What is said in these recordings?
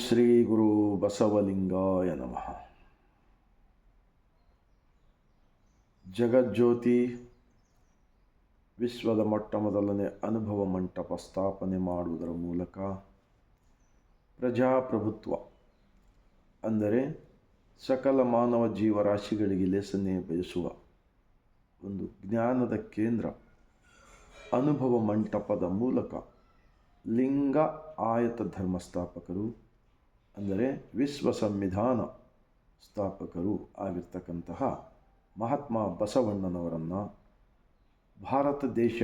ಶ್ರೀ ಗುರು ಬಸವಲಿಂಗಾಯ ನಮಃ. ಜಗಜ್ಯೋತಿ ವಿಶ್ವದ ಮೊಟ್ಟ ಮೊದಲನೇ ಅನುಭವ ಮಂಟಪ ಸ್ಥಾಪನೆ ಮಾಡುವುದರ ಮೂಲಕ ಪ್ರಜಾಪ್ರಭುತ್ವ, ಅಂದರೆ ಸಕಲ ಮಾನವ ಜೀವರಾಶಿಗಳಿಗೆ ಲೇಸನೆ ಬಯಸುವ ಒಂದು ಜ್ಞಾನದ ಕೇಂದ್ರ ಅನುಭವ ಮಂಟಪದ ಮೂಲಕ ಲಿಂಗ ಆಯತ ಧರ್ಮ ಸ್ಥಾಪಕರು ಅಂದರೆ ವಿಶ್ವ ಸಂವಿಧಾನ ಸ್ಥಾಪಕರು ಆಗಿರ್ತಕ್ಕಂತಹ ಮಹಾತ್ಮ ಬಸವಣ್ಣನವರನ್ನು ಭಾರತ ದೇಶ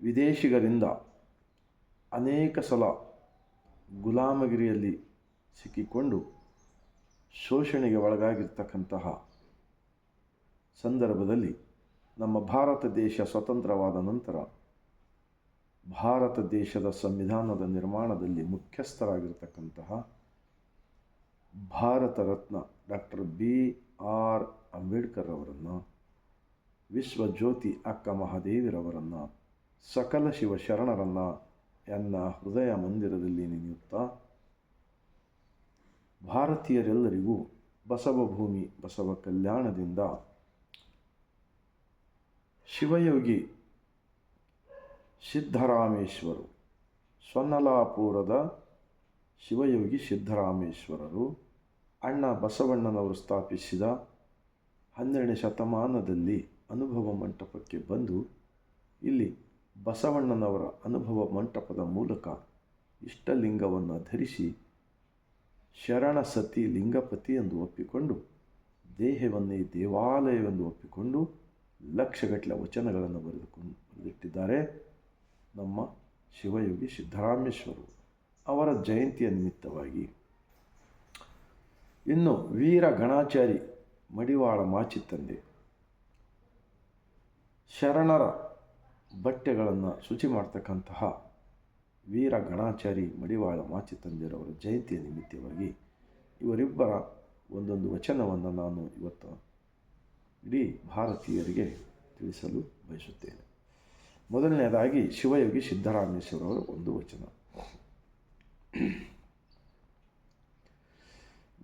ವಿದೇಶಿಗರಿಂದ ಅನೇಕ ಸಲ ಗುಲಾಮಗಿರಿಯಲ್ಲಿ ಸಿಕ್ಕಿಕೊಂಡು ಶೋಷಣೆಗೆ ಒಳಗಾಗಿರ್ತಕ್ಕಂತಹ ಸಂದರ್ಭದಲ್ಲಿ ನಮ್ಮ ಭಾರತ ದೇಶ ಸ್ವತಂತ್ರವಾದ ನಂತರ ಭಾರತ ದೇಶದ ಸಂವಿಧಾನದ ನಿರ್ಮಾಣದಲ್ಲಿ ಮುಖ್ಯಸ್ಥರಾಗಿರ್ತಕ್ಕಂತಹ Bharat Ratna doctor B R Ambedkar ಅವರನ್ನು, ವಿಶ್ವಜ್ಯೋತಿ ಅಕ್ಕ ಮಹಾದೇವಿರವರನ್ನು ಸಕಲ ಶಿವ ಶರಣರನ್ನು ಎನ್ನ ಹೃದಯ ಮಂದಿರದಲ್ಲಿ ನೆನೆಯುತ್ತಾ ಭಾರತೀಯರೆಲ್ಲರಿಗೂ ಬಸವ ಭೂಮಿ, ಬಸವ ಕಲ್ಯಾಣದಿಂದ ಶಿವಯೋಗಿ ಸಿದ್ಧರಾಮೇಶ್ವರು. ಸ್ವನ್ನಲಾಪುರದ ಶಿವಯೋಗಿ ಸಿದ್ಧರಾಮೇಶ್ವರರು, ಅಣ್ಣ ಬಸವಣ್ಣನವರು ಸ್ಥಾಪಿಸಿದ ಹನ್ನೆರಡನೇ ಶತಮಾನದಲ್ಲಿ ಅನುಭವ ಮಂಟಪಕ್ಕೆ ಬಂದು, ಇಲ್ಲಿ ಬಸವಣ್ಣನವರ ಅನುಭವ ಮಂಟಪದ ಮೂಲಕ ಇಷ್ಟಲಿಂಗವನ್ನು ಧರಿಸಿ ಶರಣ ಸತಿ ಲಿಂಗಪತಿ ಎಂದು ಒಪ್ಪಿಕೊಂಡು, ದೇಹವನ್ನೇ ದೇವಾಲಯವೆಂದು ಒಪ್ಪಿಕೊಂಡು ಲಕ್ಷಗಟ್ಟಲೆ ವಚನಗಳನ್ನು ಬರೆದುಕೊಂಡು ಬರೆದಿಟ್ಟಿದ್ದಾರೆ. ನಮ್ಮ ಶಿವಯೋಗಿ ಸಿದ್ದರಾಮೇಶ್ವರು ಅವರ ಜಯಂತಿಯ ನಿಮಿತ್ತವಾಗಿ. ಇನ್ನು ವೀರ ಗಣಾಚಾರಿ ಮಡಿವಾಳ ಮಾಚಿತ್ತಂದೆ ಶರಣರ ಬಟ್ಟೆಗಳನ್ನು ಶುಚಿ ಮಾಡ್ತಕ್ಕಂತಹ ವೀರ ಗಣಾಚಾರಿ ಮಡಿವಾಳ ಮಾಚಿತಂದೆರವರ ಜಯಂತಿಯ ನಿಮಿತ್ತವಾಗಿ ಇವರಿಬ್ಬರ ಒಂದೊಂದು ವಚನವನ್ನು ನಾನು ಇವತ್ತು ಇಡೀ ಭಾರತೀಯರಿಗೆ ತಿಳಿಸಲು ಬಯಸುತ್ತೇನೆ. ಮೊದಲನೆಯದಾಗಿ ಶಿವಯೋಗಿ ಸಿದ್ದರಾಮೇಶ್ವರವರ ಒಂದು ವಚನ.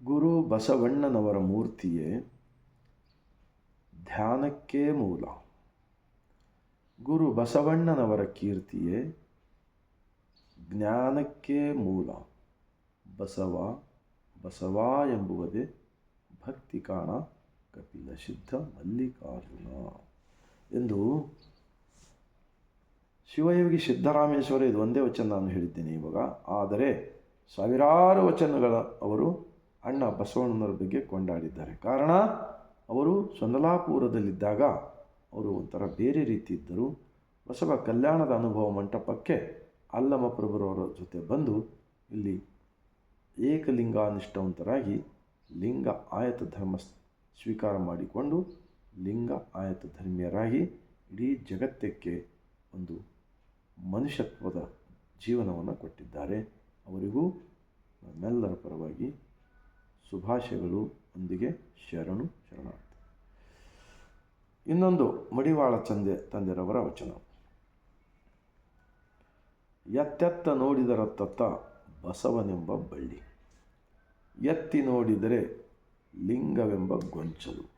ಗುರು ಬಸವಣ್ಣನವರ ಮೂರ್ತಿಯೇ ಧ್ಯಾನಕ್ಕೆ ಮೂಲ. ಗುರು ಬಸವಣ್ಣನವರ ಕೀರ್ತಿಯೇ ಜ್ಞಾನಕ್ಕೆ ಮೂಲ. ಬಸವ ಬಸವ ಎಂಬುವುದೇ ಭಕ್ತಿ ಕಾಣ ಕಪಿಲ ಸಿದ್ಧ ಮಲ್ಲಿಕಾರ್ಜುನ. ಎಂದು ಶಿವಯೋಗಿ ಸಿದ್ದರಾಮೇಶ್ವರ ಇದು ಒಂದೇ ವಚನ ನಾನು ಹೇಳಿದ್ದೇನೆ ಇವಾಗ. ಆದರೆ ಸಾವಿರಾರು ವಚನಗಳ ಅವರು ಅಣ್ಣ ಬಸವಣ್ಣನವರ ಬಗ್ಗೆ ಕೊಂಡಾಡಿದ್ದಾರೆ. ಕಾರಣ ಅವರು ಸೊಂದಲಾಪುರದಲ್ಲಿದ್ದಾಗ ಅವರು ಒಂಥರ ಬೇರೆ ರೀತಿ ಇದ್ದರು. ಬಸವ ಕಲ್ಯಾಣದ ಅನುಭವ ಮಂಟಪಕ್ಕೆ ಅಲ್ಲಮ ಪ್ರಭುರವರ ಜೊತೆ ಬಂದು ಇಲ್ಲಿ ಏಕಲಿಂಗಾನಿಷ್ಠವಂತರಾಗಿ ಲಿಂಗ ಆಯತ ಧರ್ಮ ಸ್ವೀಕಾರ ಮಾಡಿಕೊಂಡು ಲಿಂಗ ಆಯತ ಧರ್ಮೀಯರಾಗಿ ಇಡೀ ಜಗತ್ತಕ್ಕೆ ಒಂದು ಮನುಷ್ಯತ್ವದ ಜೀವನವನ್ನು ಕೊಟ್ಟಿದ್ದಾರೆ. ಅವರಿಗೂ ನಮ್ಮೆಲ್ಲರ ಪರವಾಗಿ ಶುಭಾಶಯಗಳು. ಒಂದಿಗೆ ಶರಣು ಶರಣಾರ್ಥಿ. ಇನ್ನೊಂದು ಮಡಿವಾಳ ಚಂದೆ ತಂದೆರವರ ವಚನ. ಎತ್ತೆತ್ತ ನೋಡಿದರ ತತ್ತ ಬಸವನೆಂಬ ಬಳ್ಳಿ. ಎತ್ತಿ ನೋಡಿದರೆ ಲಿಂಗವೆಂಬ ಗೊಂಚಲು.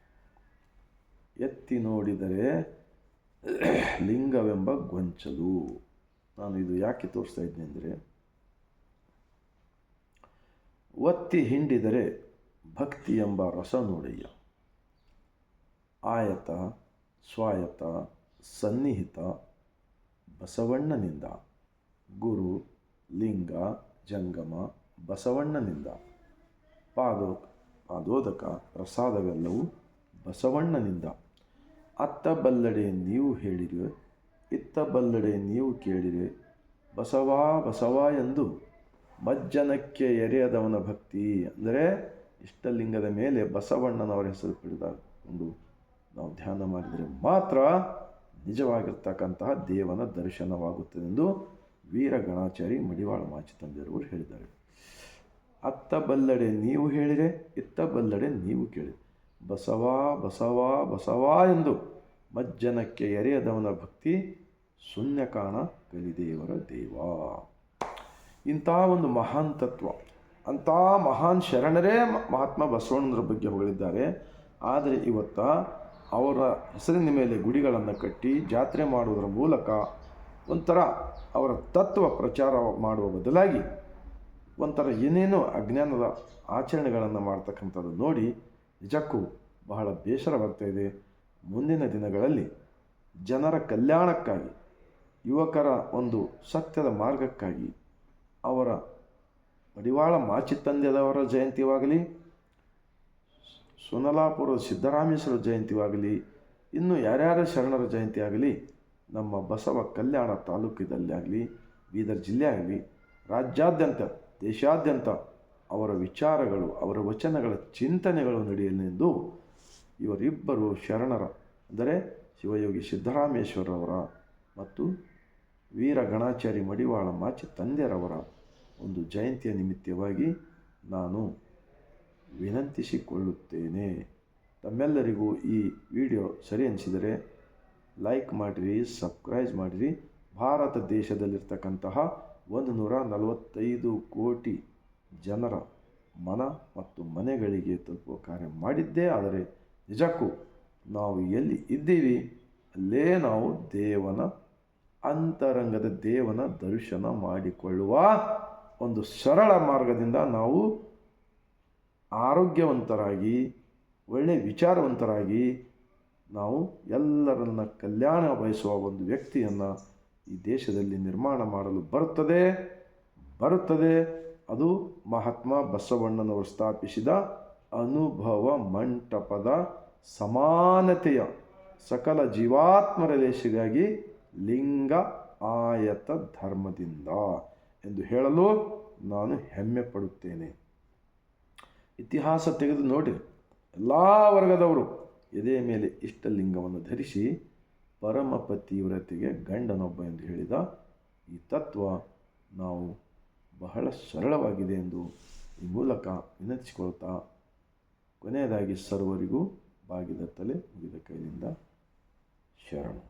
ಎತ್ತಿ ನೋಡಿದರೆ ಲಿಂಗವೆಂಬ ಗೊಂಚಲು. ನಾನು ಇದು ಯಾಕೆ ತೋರಿಸ್ತಾ ಇದ್ದೆ ಅಂದರೆ, ಒತ್ತಿ ಹಿಂಡಿದರೆ ಭಕ್ತಿ ಎಂಬ ರಸ ನೋಡಯ್ಯ. ಆಯತ ಸ್ವಾಯತ ಸನ್ನಿಹಿತ, ಬಸವಣ್ಣನಿಂದ. ಗುರು, ಲಿಂಗ, ಜಂಗಮ, ಬಸವಣ್ಣನಿಂದ. ಪಾದೋ, ಪಾದೋದಕ, ಪ್ರಸಾದವೆಲ್ಲವೂ ಬಸವಣ್ಣನಿಂದ. ಅತ್ತ ಬಲ್ಲಡೆ ನೀವು ಹೇಳಿರಿ ಇತ್ತ ಬಲ್ಲಡೆ ನೀವು ಕೇಳಿರಿ. ಬಸವಾ, ಬಸವ ಎಂದು ಮಜ್ಜನಕ್ಕೆ ಎರೆಯದವನ ಭಕ್ತಿ ಅಂದರೆ ಇಷ್ಟಲಿಂಗದ ಮೇಲೆ ಬಸವಣ್ಣನವರ ಹೆಸರು ಹಿಡಿದುಕೊಂಡು ನಾವು ಧ್ಯಾನ ಮಾಡಿದರೆ ಮಾತ್ರ ನಿಜವಾಗಿರ್ತಕ್ಕಂತಹ ದೇವನ ದರ್ಶನವಾಗುತ್ತದೆಂದು ವೀರ ಗಣಾಚಾರಿ ಮಡಿವಾಳ ಮಾಚಿ ತಂದೆಯವರು ಹೇಳಿದ್ದಾರೆ. ಅತ್ತ ಬಲ್ಲಡೆ ನೀವು ಹೇಳಿರೆ, ಇತ್ತ ಬಲ್ಲಡೆ ನೀವು ಕೇಳಿ ಬಸವ, ಬಸವಾ, ಬಸವ ಎಂದು ಮಜ್ಜನಕ್ಕೆ ಎರೆಯದವನ ಭಕ್ತಿ ಶೂನ್ಯ ಕಾಣ ಕಲಿದೇವರ ದೇವ. ಇಂಥ ಒಂದು ಮಹಾನ್ ತತ್ವ, ಅಂಥ ಮಹಾನ್ ಶರಣರೇ ಮಹಾತ್ಮ ಬಸವಣ್ಣನವರ ಬಗ್ಗೆ ಹೊಗಳಿದ್ದಾರೆ. ಆದರೆ ಇವತ್ತ ಅವರ ಹೆಸರಿನ ಮೇಲೆ ಗುಡಿಗಳನ್ನು ಕಟ್ಟಿ ಜಾತ್ರೆ ಮಾಡುವುದರ ಮೂಲಕ ಒಂಥರ ಅವರ ತತ್ವ ಪ್ರಚಾರ ಮಾಡುವ ಬದಲಾಗಿ ಒಂಥರ ಏನೇನೋ ಅಜ್ಞಾನದ ಆಚರಣೆಗಳನ್ನು ಮಾಡ್ತಕ್ಕಂಥದ್ದು ನೋಡಿ ನಿಜಕ್ಕೂ ಬಹಳ ಬೇಸರ ಬರ್ತಾ ಇದೆ. ಮುಂದಿನ ದಿನಗಳಲ್ಲಿ ಜನರ ಕಲ್ಯಾಣಕ್ಕಾಗಿ, ಯುವಕರ ಒಂದು ಸತ್ಯದ ಮಾರ್ಗಕ್ಕಾಗಿ ಅವರ ಮಡಿವಾಳ ಮಾಚಿತ್ತಂದ್ಯದವರ ಜಯಂತಿವಾಗಲಿ, ಸುನಲಾಪುರದ ಸಿದ್ದರಾಮೇಶ್ವರ ಜಯಂತಿವಾಗಲಿ, ಇನ್ನು ಯಾರ್ಯಾರ ಶರಣರ ಜಯಂತಿ ಆಗಲಿ ನಮ್ಮ ಬಸವ ಕಲ್ಯಾಣ ತಾಲೂಕಿನಲ್ಲಿ ಆಗಲಿ, ಬೀದರ್ ಜಿಲ್ಲೆ ಆಗಲಿ, ರಾಜ್ಯಾದ್ಯಂತ, ದೇಶಾದ್ಯಂತ ಅವರ ವಿಚಾರಗಳು, ಅವರ ವಚನಗಳ ಚಿಂತನೆಗಳು ನಡೆಯಲೆಂದು ಇವರಿಬ್ಬರು ಶರಣರ, ಅಂದರೆ ಶಿವಯೋಗಿ ಸಿದ್ದರಾಮೇಶ್ವರವರ ಮತ್ತು ವೀರ ಗಣಾಚಾರಿ ಮಡಿವಾಳ ಮಾಚಿ ತಂದೆರವರ ಒಂದು ಜಯಂತಿಯ ನಿಮಿತ್ತವಾಗಿ ನಾನು ವಿನಂತಿಸಿಕೊಳ್ಳುತ್ತೇನೆ. ತಮ್ಮೆಲ್ಲರಿಗೂ ಈ ವಿಡಿಯೋ ಸರಿ ಅನಿಸಿದರೆ ಲೈಕ್ ಮಾಡಿರಿ, ಸಬ್ಸ್ಕ್ರೈಬ್ ಮಾಡಿರಿ. ಭಾರತ ದೇಶದಲ್ಲಿರ್ತಕ್ಕಂತಹ ಒಂದು ನೂರ ನಲವತ್ತೈದು ಕೋಟಿ ಜನರ ಮನ ಮತ್ತು ಮನೆಗಳಿಗೆ ತಲುಪುವ ಕಾರ್ಯ ಮಾಡಿದ್ದೇ ಆದರೆ ನಿಜಕ್ಕೂ ನಾವು ಎಲ್ಲಿ ಇದ್ದೀವಿ, ಅಲ್ಲೇ ನಾವು ದೇವನ ಅಂತರಂಗದ ದೇವನ ದರ್ಶನ ಮಾಡಿಕೊಳ್ಳುವ ಒಂದು ಸರಳ ಮಾರ್ಗದಿಂದ ನಾವು ಆರೋಗ್ಯವಂತರಾಗಿ ಒಳ್ಳೆಯ ವಿಚಾರವಂತರಾಗಿ ನಾವು ಎಲ್ಲರನ್ನ ಕಲ್ಯಾಣ ಬಯಸುವ ಒಂದು ವ್ಯಕ್ತಿಯನ್ನು ಈ ದೇಶದಲ್ಲಿ ನಿರ್ಮಾಣ ಮಾಡಲು ಬರುತ್ತದೆ. ಬರುತ್ತದೆ. ಅದು ಮಹಾತ್ಮ ಬಸವಣ್ಣನವರು ಸ್ಥಾಪಿಸಿದ ಅನುಭವ ಮಂಟಪದ ಸಮಾನತೆಯ ಸಕಲ ಜೀವಾತ್ಮರ ಲೇಷಿಗಾಗಿ ಲಿಂಗ ಆಯತ ಧರ್ಮದಿಂದ ಎಂದು ಹೇಳಲು ನಾನು ಹೆಮ್ಮೆ ಪಡುತ್ತೇನೆ. ಇತಿಹಾಸ ತೆಗೆದು ನೋಡಿ. ಎಲ್ಲ ವರ್ಗದವರು ಎದೆಯ ಮೇಲೆ ಇಷ್ಟಲಿಂಗವನ್ನು ಧರಿಸಿ ಪರಮ ಪತಿವ್ರತೆಗೆ ಗಂಡನೊಬ್ಬ ಎಂದು ಹೇಳಿದ ಈ ತತ್ವ ನಾವು ಬಹಳ ಸರಳವಾಗಿದೆ ಎಂದು ಈ ಮೂಲಕ ವಿನಂತಿಸಿಕೊಳ್ತಾ ಕೊನೆಯದಾಗಿ ಸರ್ವರಿಗೂ ಬಾಗಿದ ತಲೆ ಮುಗಿದ ಕೈಯಿಂದ ಶರಣು.